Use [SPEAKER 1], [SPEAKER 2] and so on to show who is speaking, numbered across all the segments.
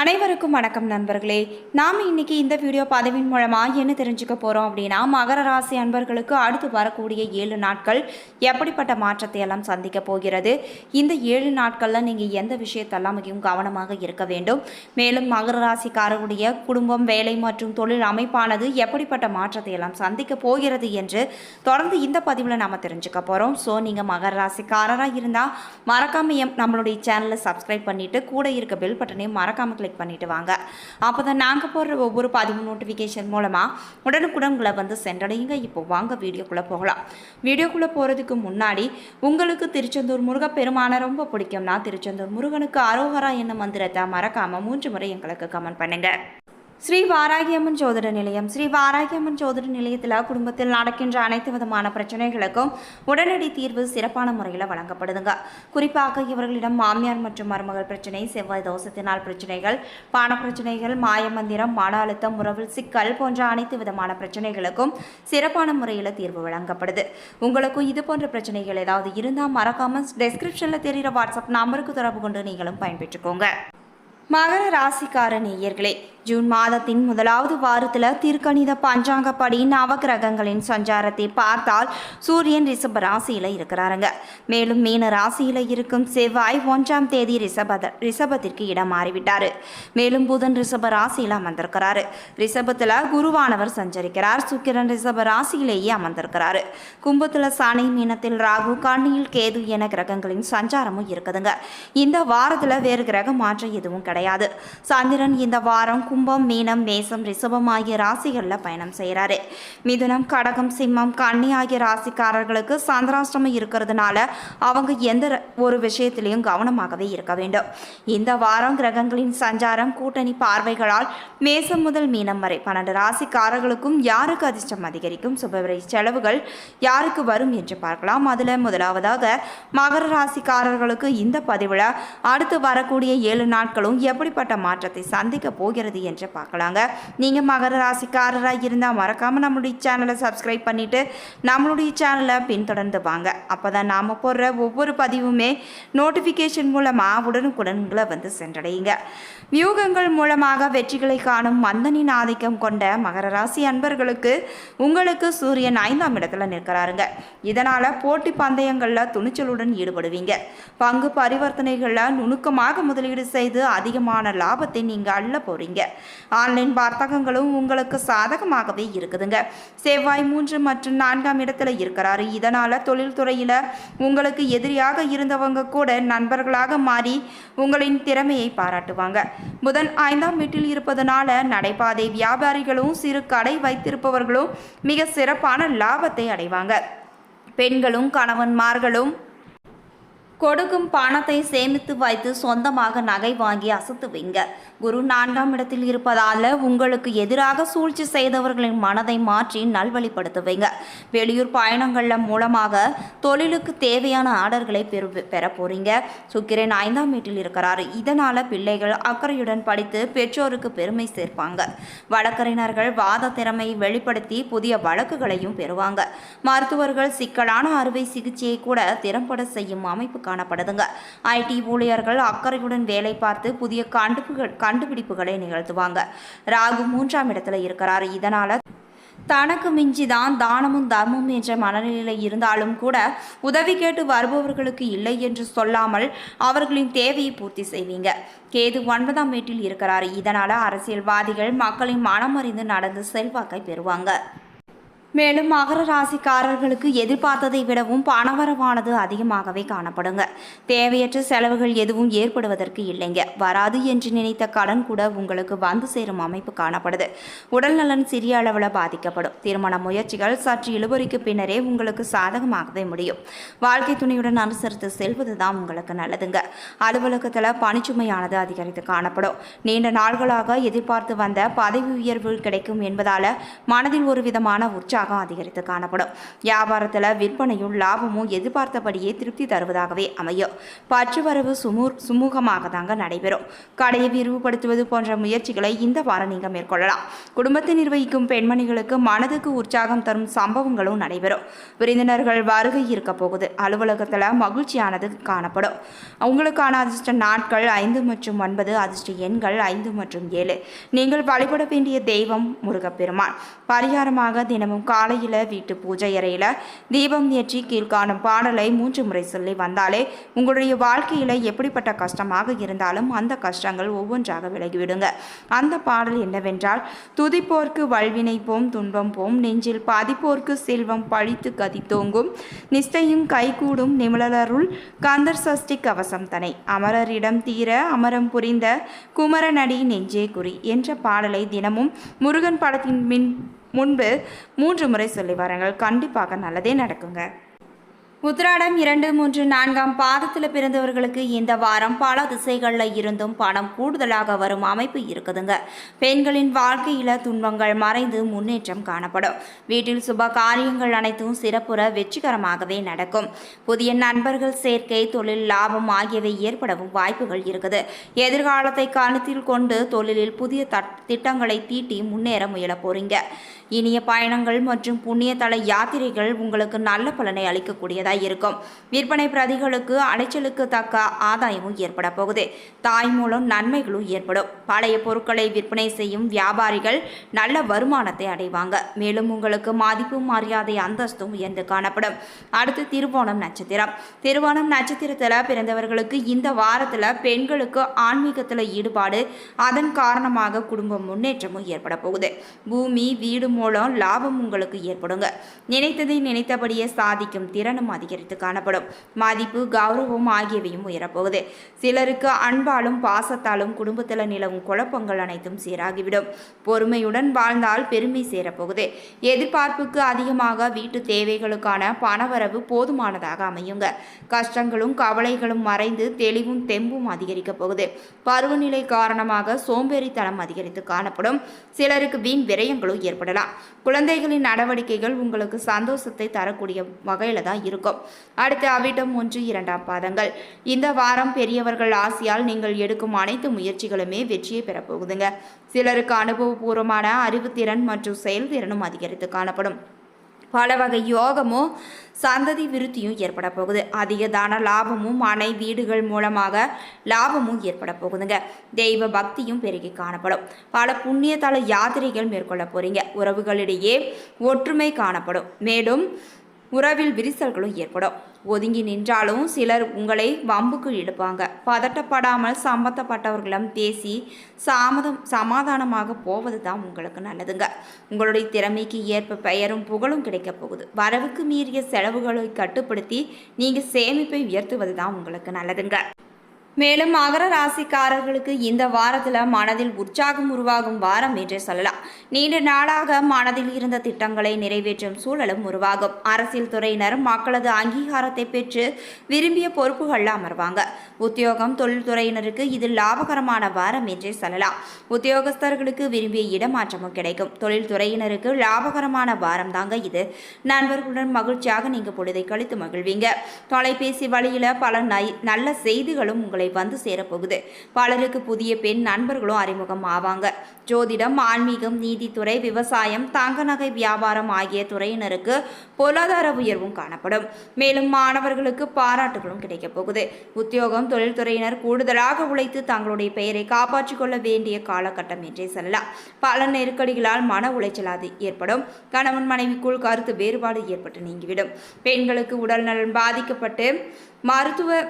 [SPEAKER 1] அனைவருக்கும் வணக்கம் நண்பர்களே. நாம் இன்னைக்கு இந்த வீடியோ பதவியின் மூலமாக என்ன தெரிஞ்சுக்க போகிறோம் அப்படின்னா மகர ராசி அன்பர்களுக்கு அடுத்து வரக்கூடிய ஏழு நாட்கள் எப்படிப்பட்ட மாற்றத்தை எல்லாம் சந்திக்க போகிறது? இந்த ஏழு நாட்களில் நீங்கள் எந்த விஷயத்தெல்லாம் மிகவும் கவனமாக இருக்க வேண்டும்? மேலும் மகர ராசிக்காரருடைய குடும்பம் வேலை மற்றும் தொழில் அமைப்பானது எப்படிப்பட்ட மாற்றத்தை எல்லாம் சந்திக்க போகிறது என்று தொடர்ந்து இந்த பதிவில் நாம் தெரிஞ்சுக்க போகிறோம் ஸோ நீங்கள் மகர ராசிக்காரராக இருந்தால் மறக்காம எம் நம்மளுடைய சேனலை சப்ஸ்கிரைப் பண்ணிவிட்டு கூட இருக்க பெல் பட்டனையும் மறக்காமல் கிளிக் பண்ணிட்டு வாங்க. அப்போ தான் நாங்கள் போடுற ஒவ்வொரு பதிவு நோட்டிஃபிகேஷன் மூலமாக உடனுக்குடன் உங்களை வந்து சென்றடையுங்க. இப்போ வாங்க வீடியோக்குள்ளே போகலாம். வீடியோக்குள்ளே போகிறதுக்கு முன்னாடி உங்களுக்கு திருச்செந்தூர் முருகப்பெருமானை ரொம்ப பிடிக்கும்னா திருச்செந்தூர் முருகனுக்கு அரோகரா என்ன மந்திரத்தை மறக்காமல் மூன்று முறை எங்களுக்கு கமெண்ட் பண்ணுங்கள் ஸ்ரீ வாராகியம்மன் ஜோதிட நிலையம். ஸ்ரீ வாராகியம்மன் ஜோதிட நிலையத்தில் குடும்பத்தில் நடக்கின்ற அனைத்து விதமான பிரச்சனைகளுக்கும் உடனடி தீர்வு சிறப்பான முறையில் வழங்கப்படுதுங்க. குறிப்பாக இவர்களிடம் மாமியார் மற்றும் மருமகள் பிரச்சனை செவ்வாய் தோஷத்தினால் பிரச்சனைகள் பான பிரச்சனைகள் மாயமந்திரம் மன அழுத்தம் உறவில் சிக்கல் போன்ற அனைத்து விதமான பிரச்சனைகளுக்கும் சிறப்பான முறையில் தீர்வு வழங்கப்படுது. உங்களுக்கும் இது போன்ற பிரச்சனைகள் ஏதாவது இருந்தால் மறக்காமல் டெஸ்கிரிப்ஷனில் தெரிகிற வாட்ஸ்அப் நம்பருக்கு தொடர்பு கொண்டு நீங்களும் பயன்பெற்றுக்கோங்க. மகர ராசிக்கார நேயர்களே ஜூன் மாதத்தின் முதலாவது வாரத்தில் திருக்கணித பஞ்சாங்கப்படி நவகிரகங்களின் சஞ்சாரத்தை பார்த்தால் சூரியன் ரிஷப ராசியில் இருக்கிறாருங்க. மேலும் மீன ராசியில் இருக்கும் செவ்வாய் ஒன்றாம் தேதி ரிஷப ரிஷபத்திற்கு இடம் மாறிவிட்டார். மேலும் புதன் ரிஷப ராசியில் அமர்ந்திருக்கிறாரு. ரிஷபத்தில் குருவானவர் சஞ்சரிக்கிறார். சுக்கிரன் ரிஷப ராசியிலேயே அமர்ந்திருக்கிறாரு. கும்பத்தில் சனி மீனத்தில் ராகு கண்ணியில் கேது என கிரகங்களின் சஞ்சாரமும் இருக்குதுங்க. இந்த வாரத்தில் வேறு கிரக மாற்றம் எதுவும் கிடையாது சந்திரன் இந்த வாரம் கும்பம் மீனம் மேசம் ரிஷபம் ஆகிய ராசிகளில் பயணம் செய்கிறாரு மிதுனம் கடகம் சிம்மம் கன்னி ஆகிய ராசிக்காரர்களுக்கு சந்திராஷ்டிரமம் இருக்கிறதுனால அவங்க எந்த ஒரு விஷயத்திலையும் கவனமாகவே இருக்க வேண்டும். இந்த வாரம் கிரகங்களின் சஞ்சாரம் கூட்டணி பார்வைகளால் மேசம் முதல் மீனம் வரை பன்னெண்டு ராசிக்காரர்களுக்கும் யாருக்கு அதிர்ஷ்டம் அதிகரிக்கும் சுபவிரை செலவுகள் யாருக்கு வரும் என்று பார்க்கலாம். அதில் முதலாவதாக மகர ராசிக்காரர்களுக்கு இந்த பதிவில் அடுத்து வரக்கூடிய ஏழு நாட்களும் எப்படிப்பட்ட மாற்றத்தை சந்திக்க போகிறது என்று பார்க்கலாங்க. நீங்கள் மகர ராசிக்காரராக இருந்தால் மறக்காமல் நம்மளுடைய சேனலை சப்ஸ்கிரைப் பண்ணிவிட்டு நம்மளுடைய சேனலை பின்தொடர்ந்து வாங்க. அப்போ தான் நாம் போடுற ஒவ்வொரு பதிவுமே நோட்டிஃபிகேஷன் மூலமாக உடனுக்குடன் உங்களை வந்து சென்றடையுங்க. வியூகங்கள் மூலமாக வெற்றிகளை காணும் மந்தனின் ஆதிக்கம் கொண்ட மகர ராசி அன்பர்களுக்கு உங்களுக்கு சூரியன் ஐந்தாம் இடத்துல நிற்கிறாருங்க. இதனால் போட்டி பந்தயங்களில் துணிச்சலுடன் ஈடுபடுவீங்க. பங்கு பரிவர்த்தனைகளில் நுணுக்கமாக முதலீடு செய்து அதிகமான லாபத்தை நீங்கள் அள்ள போறீங்க. ஆன்லைன் வர்த்தகங்களும் உங்களுக்கு சாதகமாகவே இருக்குதுங்க. செவ்வாய் மூன்று மற்றும் நான்காம் இடத்துல இருக்கிறாரு. இதனால் தொழில்துறையில் உங்களுக்கு எதிரியாக இருந்தவங்க கூட நண்பர்களாக மாறி உங்களின் திறமையை பாராட்டுவாங்க. புதன் ஐந்தாம் வீட்டில் இருப்பதனால நடைபாதை வியாபாரிகளும் சிறு கடை வைத்திருப்பவர்களும் மிக சிறப்பான லாபத்தை அடைவாங்க. பெண்களும் கணவன்மார்களும் கொடுக்கும் பணத்தை சேமித்து வைத்து சொந்தமாக நகை வாங்கி அசத்துவீங்க. குரு நான்காம் இடத்தில் இருப்பதால் உங்களுக்கு எதிராக சூழ்ச்சி செய்தவர்களின் மனதை மாற்றி நல்வழிப்படுத்துவீங்க. வெளியூர் பயணங்களில் மூலமாக தொழிலுக்கு தேவையான ஆர்டர்களை பெறு பெற போறீங்க. சுக்கிரன் ஐந்தாம் வீட்டில் இருக்கிறாரு. இதனால் பிள்ளைகள் அக்கறையுடன் படித்து பெற்றோருக்கு பெருமை சேர்ப்பாங்க. வழக்கறிஞர்கள் வாத திறமையை வெளிப்படுத்தி புதிய வழக்குகளையும் பெறுவாங்க. மருத்துவர்கள் சிக்கலான அறுவை சிகிச்சையை கூட திறம்பட செய்யும் அமைப்பு காணப்படுதுங்க. ஐடி ஊழியர்கள் அக்கறையுடன் வேலை பார்த்து புதிய கண்டுபிடிப்புகள் கண்டுபிடிப்புகளை நிகழ்த்துவாங்க. ராகு மூன்றாம் இடத்துல இருக்கிறார். இதனால தனக்கு மிஞ்சிதான் தானமும் தர்மம் என்ற மனநிலையில் இருந்தாலும் கூட உதவி கேட்டு வருபவர்களுக்கு இல்லை என்று சொல்லாமல் அவர்களின் தேவையை பூர்த்தி செய்வீங்க. கேது ஒன்பதாம் வீட்டில் இருக்கிறார். இதனால் அரசியல்வாதிகள் மக்களின் மனமறிந்து நடந்து செல்வாக்கை பெறுவாங்க. மேலும் மகர ராசிக்காரர்களுக்கு எதிர்பார்த்ததை விடவும் பணவரவானது அதிகமாகவே காணப்படுங்க. தேவையற்ற செலவுகள் எதுவும் ஏற்படுவதற்கு இல்லைங்க. வராது என்று நினைத்த கடன் கூட உங்களுக்கு வந்து சேரும் அமைப்பு காணப்படுது. உடல்நலன் சிறிய அளவில் பாதிக்கப்படும். திருமண முயற்சிகள் சற்று இழுபறிக்கு பின்னரே உங்களுக்கு சாதகமாகவே முடியும். வாழ்க்கை துணையுடன் அனுசரித்து செல்வது தான் உங்களுக்கு நல்லதுங்க. அலுவலகத்தில் பணிச்சுமையானது அதிகரித்து காணப்படும். நீண்ட நாள்களாக எதிர்பார்த்து வந்த பதவி உயர்வு கிடைக்கும் என்பதால் மனதில் ஒரு விதமான உற்சாகம் உற்சாகம் அதிகரித்து காணப்படும். வியாபாரத்தில் விற்பனையும் லாபமும் எதிர்பார்த்தபடியே திருப்தி தருவதாகவே அமையும். பற்றுவரவு சுமூர் சுமூகமாக தாங்க நடைபெறும். கடையை விரிவுபடுத்துவது போன்ற முயற்சிகளை இந்த வாரம் நீங்கள் மேற்கொள்ளலாம். குடும்பத்தை நிர்வகிக்கும் பெண்மணிகளுக்கு மனதுக்கு உற்சாகம் தரும் சம்பவங்களும் நடைபெறும். விருந்தினர்கள் வருகை இருக்க போகுது. அலுவலகத்தில் மகிழ்ச்சியானது காணப்படும். உங்களுக்கான அதிர்ஷ்ட நாட்கள் ஐந்து மற்றும் ஒன்பது அதிர்ஷ்ட எண்கள் ஐந்து மற்றும் ஏழு. நீங்கள் வழிபட வேண்டிய தெய்வம் முருகப்பெருமான். பரிகாரமாக தினமும் காலையில் வீட்டு பூஜை அறையில் தீபம் ஏற்றி கீழ்காணும் பாடலை மூன்று முறை சொல்லி வந்தாலே உங்களுடைய வாழ்க்கையில் எப்படிப்பட்ட கஷ்டமாக இருந்தாலும் அந்த கஷ்டங்கள் ஒவ்வொன்றாக விலகிவிடுங்க. அந்த பாடல் என்னவென்றால் துதிப்போர்க்கு வல்வினை போம் துன்பம் போம் நெஞ்சில் பாதிப்போர்க்கு செல்வம் பழித்து கதி தோங்கும் கைகூடும் நிமிழலருள் கந்தர் சஷ்டி கவசம் தனை. அமரரிடம் தீர அமரம் புரிந்த குமரனடி நெஞ்சே குறி என்ற பாடலை தினமும் முருகன் படத்தின் மின் முன்பு மூன்று முறை சொல்லி வாருங்கள். கண்டிப்பாக நல்லதே நடக்குங்க. உத்திராடம் இரண்டு மூன்று நான்காம் பாதத்தில் பிறந்தவர்களுக்கு இந்த வாரம் பல திசைகளில் இருந்தும் பணம் கூடுதலாக வரும் அமைப்பு இருக்குதுங்க. பெண்களின் வாழ்க்கையில் துன்பங்கள் மறைந்து முன்னேற்றம் காணப்படும். வீட்டில் சுப காரியங்கள் அனைத்தும் சிறப்புற வெற்றிகரமாகவே நடக்கும். புதிய நண்பர்கள் சேர்க்கை தொழில் லாபம் ஆகியவை ஏற்படவும் வாய்ப்புகள் இருக்குது. எதிர்காலத்தை கருத்தில் கொண்டு தொழிலில் புதிய தட்- திட்டங்களை தீட்டி முன்னேற முயல போறீங்க. இனிய பயணங்கள் மற்றும் புண்ணிய தல யாத்திரைகள் உங்களுக்கு நல்ல பலனை இருக்கும். விற்பனை பிரதிகளுக்கு அலைச்சலுக்கு தக்க ஆதாயமும் ஏற்பட போகுது. தாய் மூலம் நன்மைகளும் ஏற்படும். பழைய பொருட்களை விற்பனை செய்யும் வியாபாரிகள் நல்ல வருமானத்தை அடைவாங்க. மேலும் உங்களுக்கு மதிப்பு மரியாதை அந்தஸ்தும் உயர்ந்து காணப்படும். அடுத்து திருவோணம் நட்சத்திரம். திருவோணம் நட்சத்திரத்தில் பிறந்தவர்களுக்கு இந்த வாரத்தில் பெண்களுக்கு ஆன்மீகத்தில் ஈடுபாடு அதன் காரணமாக குடும்ப முன்னேற்றமும் ஏற்பட போகுது. பூமி வீடு மூலம் லாபம் உங்களுக்கு ஏற்படுங்க. நினைத்ததை நினைத்தபடியே சாதிக்கும் திறனும் அதிகரித்து காணப்படும். மதிப்பு கௌரவம் ஆகியவையும் உயரப்போகுது. சிலருக்கு அன்பாலும் பாசத்தாலும் குடும்பத்தில் நிலவும் குழப்பங்கள் அனைத்தும் சீராகிவிடும். பொறுமையுடன் வாழ்ந்தால் பெருமை சேரப்போகுது. எதிர்பார்ப்புக்கு அதிகமாக வீட்டு தேவைகளுக்கான பணவரவு போதுமானதாக அமையுங்க. கஷ்டங்களும் கவலைகளும் மறைந்து தெளிவும் தெம்பும் அதிகரிக்க போகுது. பருவநிலை காரணமாக சோம்பேறித்தனம் அதிகரித்து காணப்படும். சிலருக்கு வீண் விரயங்களும் ஏற்படலாம். குழந்தைகளின் நடவடிக்கைகள் உங்களுக்கு சந்தோஷத்தை தரக்கூடிய வகையில் தான் இருக்கும். அடுத்து அவிட்டம் ஒன்று இரண்டாம் பாதங்கள். இந்த வாரம் பெரியவர்கள் ஆசையால் நீங்கள் எடுக்கும் அனைத்து முயற்சிகளுமே வெற்றியை பெறப்போகுதுங்க சிலருக்கு அனுபவபூர்வமான அறிவுத்திறன் மற்றும் செயல்திறனும் அதிகரித்து காணப்படும். பல வகை யோகமும் சந்ததி விருத்தியும் ஏற்பட போகுது. அதிக தான லாபமும் அணை வீடுகள் மூலமாக லாபமும் ஏற்பட போகுதுங்க. தெய்வ பக்தியும் பெருகி காணப்படும். பல புண்ணியதள யாத்திரைகள் மேற்கொள்ள போறீங்க. உறவுகளிடையே ஒற்றுமை காணப்படும். மேலும் உறவில் விரிசல்களும் ஏற்படும். ஒதுங்கி நின்றாலும் சிலர் உங்களை வம்புக்கு இழுப்பாங்க. பதட்டப்படாமல் சம்பந்தப்பட்டவர்களிடம் பேசி சாமதம் சமாதானமாக போவது தான் உங்களுக்கு நல்லதுங்க. உங்களுடைய திறமைக்கு ஏற்ப பெயரும் புகழும் கிடைக்கப் போகுது. வரவுக்கு மீறிய செலவுகளை கட்டுப்படுத்தி நீங்கள் சேமிப்பை உயர்த்துவது தான் உங்களுக்கு நல்லதுங்க. மேலும் மகர ராசிக்காரர்களுக்கு இந்த வாரத்தில் மனதில் உற்சாகம் உருவாகும் வாரம் என்றே சொல்லலாம். நீண்ட நாளாக மனதில் இருந்த திட்டங்களை நிறைவேற்றும் சூழலும் உருவாகும். அரசியல் துறையினர் மக்களது அங்கீகாரத்தை பெற்று விரும்பிய பொறுப்புகளில் அமர்வாங்க. உத்தியோகம் தொழில்துறையினருக்கு இது லாபகரமான வாரம் என்றே சொல்லலாம். உத்தியோகஸ்தர்களுக்கு விரும்பிய இடமாற்றமும் கிடைக்கும். தொழில்துறையினருக்கு லாபகரமான வாரம் தாங்க இது. நண்பர்களுடன் மகிழ்ச்சியாக நீங்கள் பொழுதை கழித்து மகிழ்வீங்க. தொலைபேசி வழியில் பல நை நல்ல செய்திகளும் உங்களை வந்து சேரப்போகுது. பலருக்கு புதிய பெண் நண்பர்களும் அறிமுகம் ஆவாங்க. ஜோதிடம் ஆன்மீகம் நீதித்துறை விவசாயம் தங்க நகை வியாபாரம் ஆகிய துறையினருக்கு பொருளாதார உயர்வும் காணப்படும். மேலும் மாணவர்களுக்கு பாராட்டுகளும் கிடைக்கப் போகுது. உத்தியோகம் தொழில்துறையினர் கூடுதலாக உழைத்து தங்களுடைய பெயரை காப்பாற்றிக் கொள்ள வேண்டிய காலகட்டம் என்றே சொல்லலாம். பல நெருக்கடிகளால் மன உளைச்சல் அது ஏற்படும். கணவன் மனைவிக்குள் கருத்து வேறுபாடு ஏற்பட்டு நீங்கிவிடும். பெண்களுக்கு உடல்நலன் பாதிக்கப்பட்டு மருத்துவ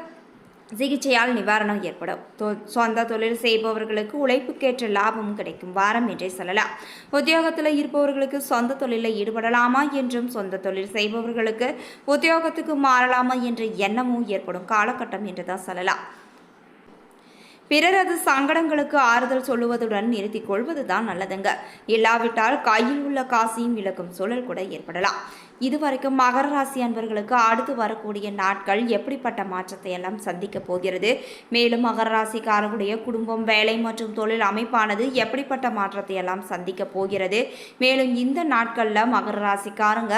[SPEAKER 1] சிகிச்சையால் நிவாரணம் ஏற்படும். தொ- சொந்த தொழில் செய்பவர்களுக்கு உழைப்புக்கேற்ற லாபமும் கிடைக்கும் வாரம் என்றே சொல்லலாம். உத்தியோகத்தில் இருப்பவர்களுக்கு சொந்த தொழிலில் ஈடுபடலாமா என்றும் சொந்த தொழில் செய்பவர்களுக்கு உத்தியோகத்துக்கு மாறலாமா என்ற எண்ணமும் ஏற்படும் காலகட்டம் என்று தான் சொல்லலாம். பிறரது சங்கடங்களுக்கு ஆறுதல் சொல்லுவதுடன் நிறுத்திக் கொள்வது தான் நல்லதுங்க. இல்லாவிட்டால் கையில் உள்ள காசையும் இழக்கும் சூழல் கூட ஏற்படலாம். இதுவரைக்கும் மகர ராசி அன்பர்களுக்கு அடுத்து வரக்கூடிய நாட்கள் எப்படிப்பட்ட மாற்றத்தை எல்லாம் சந்திக்க போகிறது? மேலும் மகர ராசிக்காரர்களுடைய குடும்பம் வேலை மற்றும் தொழில் அமைப்பானது எப்படிப்பட்ட மாற்றத்தை எல்லாம் சந்திக்க போகிறது? மேலும் இந்த நாட்களில் மகர ராசிக்காரங்க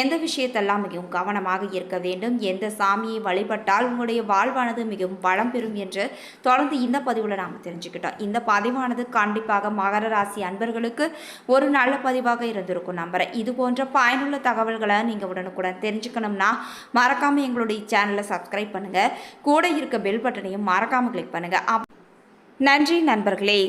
[SPEAKER 1] எந்த விஷயத்தெல்லாம் மிகவும் கவனமாக இருக்க வேண்டும்? எந்த சாமியை வழிபட்டால் உங்களுடைய வாழ்வானது மிகவும் வளம் பெறும் என்று தொடர்ந்து இந்த பதிவில் நாம் தெரிஞ்சுக்கிட்டோம். இந்த பதிவானது கண்டிப்பாக மகர ராசி அன்பர்களுக்கு ஒரு நல்ல பதிவாக இருந்திருக்கும் நம்புறேன். இது போன்ற பயனுள்ள தகவல் தகவல்களை நீங்கள் உடனுக்குடன் தெரிஞ்சுக்கணும்னா மறக்காமல் எங்களுடைய சேனலை சப்ஸ்கிரைப் பண்ணுங்கள் கூட இருக்க பெல் பட்டனையும் மறக்காமல் கிளிக் பண்ணுங்கள் அப் நன்றி நண்பர்களே.